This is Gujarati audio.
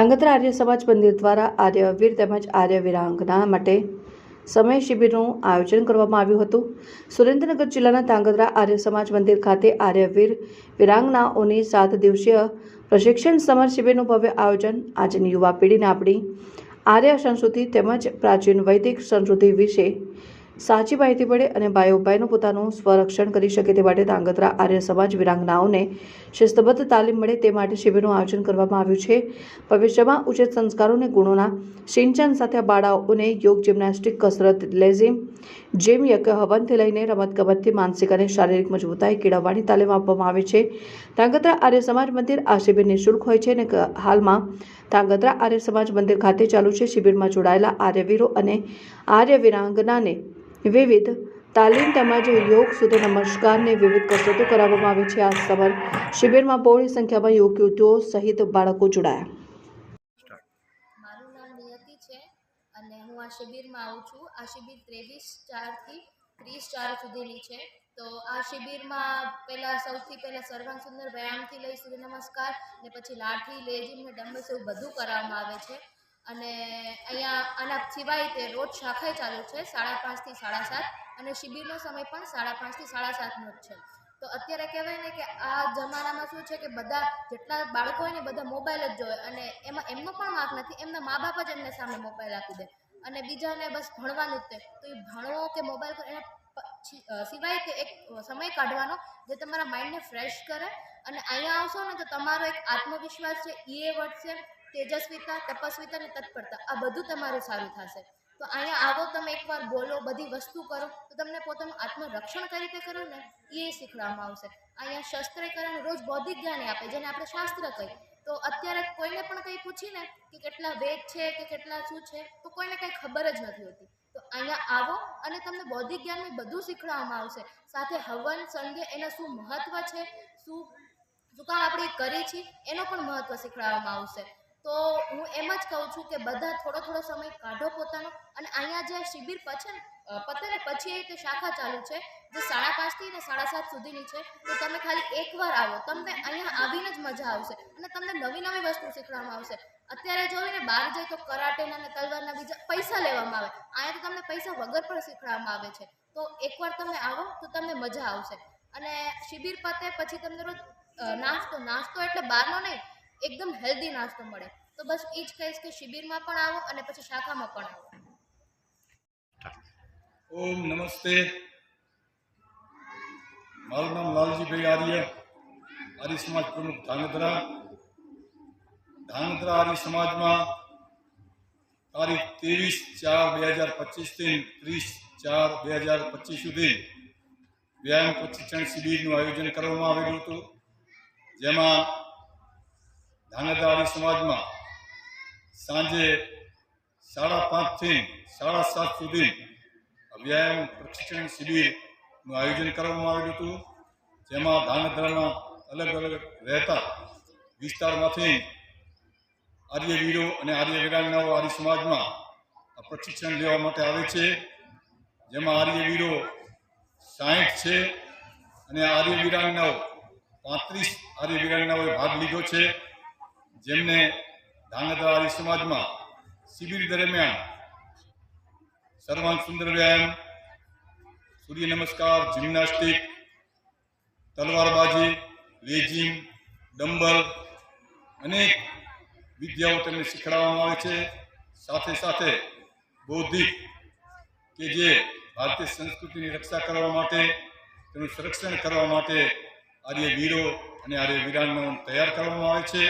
ધાંગધ્રા આર્ય સમાજ મંદિર દ્વારા આર્યવીર તેમજ આર્ય વીરાંગના માટે સમય શિબિરનું આયોજન કરવામાં આવ્યું હતું. સુરેન્દ્રનગર જિલ્લાના ધાંગધ્રા આર્ય સમાજ મંદિર ખાતે આર્યવીર વીરાંગનાઓની સાત દિવસીય પ્રશિક્ષણ સમર શિબિરનું ભવ્ય આયોજન. આજની યુવા પેઢીને આપણી આર્ય સંસ્કૃતિ તેમજ પ્રાચીન વૈદિક સંસ્કૃતિ વિશે સાચી માહિતી મળે અને ભાઈઓ ઉપાયનું પોતાનું સ્વરક્ષણ કરી શકે તે માટે ધાંગધ્રા આર્ય સમાજ વિરાંગનાઓને શિસ્તબદ્ધ તાલીમ મળે તે માટે શિબિરનું આયોજન કરવામાં આવ્યું છે. ભવિષ્યમાં ઉચિત સંસ્કારો અને ગુણોના સિંચન સાથે બાળાઓને યોગ, જિમ્નાસ્ટિક, કસરત, લેઝિમ, જેમ યજ્ઞ હવનથી લઈને રમતગમતથી માનસિક અને શારીરિક મજબૂતાઈ, કેળવવાની તાલીમ આપવામાં આવે છે. ધાંગધ્રા આર્ય સમાજ મંદિર આ શિબિર નિઃશુલ્ક હોય છે અને હાલમાં ધાંગધ્રા આર્ય સમાજ મંદિર ખાતે ચાલુ છે. શિબિરમાં જોડાયેલા આર્યવીરો અને આર્ય વિરાંગનાને વિવિધ તાલીમ તેમજ યોગ સુધી નમસ્કારને વિવિધ કસરતો કરાવવામાં આવી છે. આ સમર શિબિરમાં બહોળી સંખ્યામાં યોગ યુવતીઓ સહિત બાળકો જોડાયા. મારું નામ નિયતિ છે અને હું આ શિબિરમાં આવું છું. આ શિબિર ત્રેવીસ ચારથી ત્રીસ ચાર સુધીની છે. તો આ શિબિરમાં પહેલાં સૌથી પહેલાં સર્વાંગ સુંદર વ્યાયામથી લઈ સૂર્ય નમસ્કાર ને પછી લાઠી લેજીમ ને ડમ્બલ્સ એવું બધું કરવામાં આવે છે. અને અહીંયા આના સિવાય તે રોજ શાખાએ ચાલુ છે, સાડા પાંચથી સાડા સાત. અને શિબિરનો સમય પણ સાડા પાંચથી સાડા સાતનો જ છે. તો અત્યારે કહેવાય ને કે આ જમાનામાં શું છે કે બધા જેટલા બાળકો હોય ને બધા મોબાઈલ જ જોવે. અને એમાં એમનો પણ વાંક નથી. એમના મા બાપ જ એમને સામે મોબાઈલ આપી દે. અને બીજાને બસ ભણવાનું જ તે. તો એ ભણવો કે મોબાઈલ એના પછી સિવાય કે એક સમય કાઢવાનો જે તમારા માઇન્ડને ફ્રેશ કરે. અને અહીંયા આવશો ને તો તમારો એક આત્મવિશ્વાસ છે એ વધશે તેજસ્વીતા, તપસ્વીતા અને તત્પરતા. આ બધું તમારું સારું થશે. તો અહીંયા આવો, તમે એકવાર બોલો, બધી વસ્તુ કરો. તો તમને પોતાનું આત્મરક્ષણ કઈ રીતે કરો ને, એ શીખવામાં આવશે. અહીંયા શસ્ત્રીકરણ રોજ બૌદ્ધિક જ્ઞાન આપે, જેને આપણે શાસ્ત્ર કહીએ. તો અત્યારે કોઈને પણ કંઈ પૂછીને કે કેટલા વેદ છે, કે કેટલા શું છે, તો કોઈને કંઈ ખબર જ નથી હોતી. તો અહીંયા આવો અને તમને બૌદ્ધિક જ્ઞાનને બધું શીખવાડવામાં આવશે. સાથે હવન સંધ્ય એના શું મહત્વ છે, શું શું કામ આપણે કરી છીએ એનો પણ મહત્વ શીખવાડવામાં આવશે. તો હું એમ જ કહું છું કે બધા થોડો થોડો સમય કાઢો પોતાનો. અને અહીંયા જે શિબિર પછી પતે ને પછી એ શાખા ચાલુ છે, જે સાડા પાંચથી ને સાડા સાત સુધીની છે. તો તમે ખાલી એકવાર આવો. તમને અહીંયા આવીને જ મજા આવશે. અને તમને નવી નવી વસ્તુ શીખવામાં આવશે. અત્યારે જોઈને બહાર જઈ તો કરાટેના અને તલવારના બીજા પૈસા લેવામાં આવે. અહીંયા તો તમને પૈસા વગર પણ શીખવાડવામાં આવે છે. તો એકવાર તમે આવો તો તમને મજા આવશે. અને શિબિર પતે પછી તમને રોજ નાસ્તો નાસ્તો એટલે બહારનો નહીં એકદમ હેલ્ધી નાસ્તો મળે. તો બસ એ જ કહીશ કે શિબિરમાં પણ આવો અને પછી શાખામાં પણ આવો. ઓમ નમસ્તે. મારું નામ લાલજીભાઈ આર્ય આર્ય સમાજ પ્રમુખ ધાંગધ્રા ધાંગધ્રા આર્ય સમાજમાં તારીખ ત્રેવીસ ચાર બે હજાર પચીસથી ત્રીસ ચાર બે હજાર પચીસ સુધી વ્યાયામ પ્રશિક્ષણ શિબિરનું આયોજન કરવામાં આવેલું હતું. જેમાં ધાંગધ્રા સમાજમાં સાંજે સાડા પાંચથી સાડા સાત સુધી વ્યાયામ પ્રશિક્ષણ શિબિરનું આયોજન કરવામાં આવેલું હતું. જેમાં ધાંગધ્રાના અલગ અલગ રહેતા વિસ્તારમાંથી આર્યવીરો અને આર્ય વિરાંગનાઓ આર્ય સમાજમાં આ પ્રશિક્ષણ લેવા માટે આવે છે. જેમાં આર્યવીરો સાહીઠ છે અને આર્ય વિરાંગનાઓ પાંત્રીસ આર્ય વિરાંગનાઓએ ભાગ લીધો છે. જેમને ધાંગધ્રા આર્ય સમાજમાં શિબિર દરમિયાન સર્વાંગ સુંદર વ્યાયામ, સૂર્ય નમસ્કાર, જિમ્નાસ્ટિક તલવારબાજી લેજિમ ડમ્બલ અનેક વિદ્યાઓ તેમને શીખવાડવામાં આવે છે. સાથે સાથે બૌદ્ધિક કે જે ભારતીય સંસ્કૃતિની રક્ષા કરવા માટે, તેનું સંરક્ષણ કરવા માટે આર્ય વીરો અને આર્ય વીરાંગનાઓ તૈયાર કરવામાં આવે છે.